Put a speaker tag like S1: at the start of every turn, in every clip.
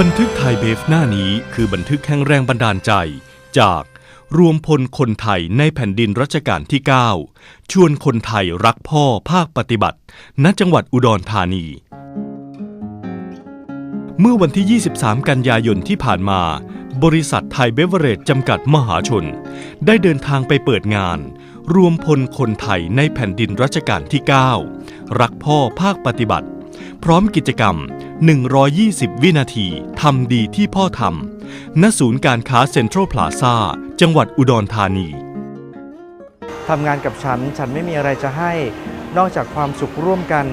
S1: บันทึกไทยเบฟหน้านี้คือบันทึกแห่งแรงบันดาลใจ จากรวมพลคนไทยในแผ่นดินรัชกาลที่ 9 ชวนคนไทยรักพ่อภาคปฏิบัติ ณจังหวัดอุดรธานี เมื่อวันที่ 23 กันยายนที่ผ่านมา บริษัทไทยเบเวอเรจจำกัดมหาชน ได้เดินทางไปเปิดงาน รวมพลคนไทยในแผ่นดินรัชกาลที่ 9 รักพ่อภาคปฏิบัติ พร้อมกิจกรรม 120 วินาทีทำดีที่พ่อทำณศูนย์การค้าเซ็นทรัลพลาซาจังหวัดอุดรธานี
S2: ทำงานกับฉัน ฉันไม่มีอะไรจะให้ นอกจากความสุขร่วมกัน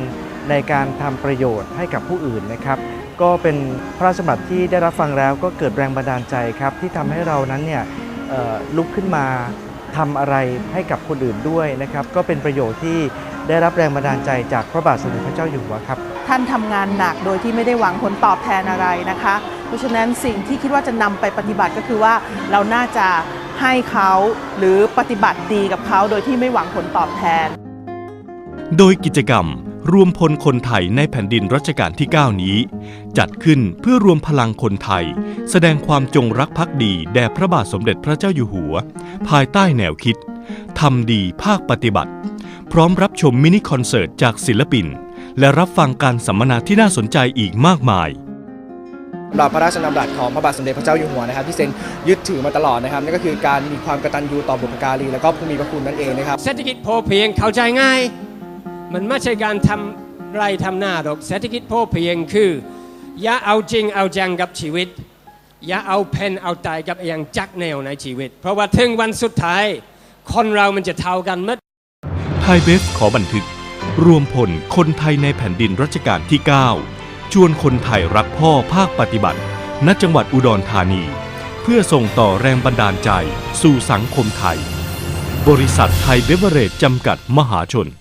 S2: ในการทำประโยชน์ให้กับผู้อื่นนะครับ ก็เป็นพระราชบัญญัติที่ได้รับฟังแล้วก็เกิดแรงบันดาลใจครับ ที่ทำให้เรานั้นเนี่ยลุกขึ้นมาทำอะไรให้กับคนอื่นด้วยนะครับ ก็เป็นประโยชน์ที่ได้รับแรงบันดาลใจจากพระบาทสมเด็จพระเจ้าอยู่หัวครับ
S3: ท่านทำงานหนักโดยที่ไม่ได้หวังผลตอบแทนอะไรนะคะ เพราะฉะนั้นสิ่งที่คิดว่าจะนำไปปฏิบัติก็คือว่าเราน่าจะให้เขาหรือปฏิบัติดีกับเขาโดยที่ไม่หวังผลตอบแทน
S1: โดยกิจกรรมรวมพลคนไทยในแผ่นดินรัชกาลที่ 9 นี้ จัดขึ้นเพื่อรวมพลังคนไทย แสดงความจงรักภักดีแด่พระบาทสมเด็จพระเจ้าอยู่หัว ภายใต้แนวคิดทำดีภาคปฏิบัติ พร้อมรับชมมินิคอนเสิร์ตจากศิลปิน และรับฟังการสัมมนาที่น่าสนใจอีกมากมาย
S4: สำหรับพระราชดำรัสของพระบาทสมเด็จพระเจ้าอยู่หัวนะครับ ที่เซนยึดถือมาตลอดนะครับนั่นก็คือการมีความกตัญญูต่อบุพการีและก็ผู้มีพระคุณนั่นเองนะครับ
S5: เศรษฐกิจพอเพียงเข้าใจง่าย มันไม่ใช่การทำไรทำหน้าหรอกเศรษฐกิจพอเพียงคือ อย่าเอาจริงเอาจังกับชีวิต อย่าเอาเพนเอาตายกับไอ้อย่างจักแนวในชีวิต เพราะว่าถึงวันสุดท้าย คนเรามันจะเท่ากันหมด
S1: ไทยเบฟขอบันทึก รวมพลคนไทยในแผ่นดินรัชกาลที่ 9 ชวนคนไทยรักพ่อภาคปฏิบัติ ณจังหวัดอุดรธานี เพื่อส่งต่อแรงบันดาลใจสู่สังคมไทย บริษัทไทยเบเวอเรจจำกัดมหาชน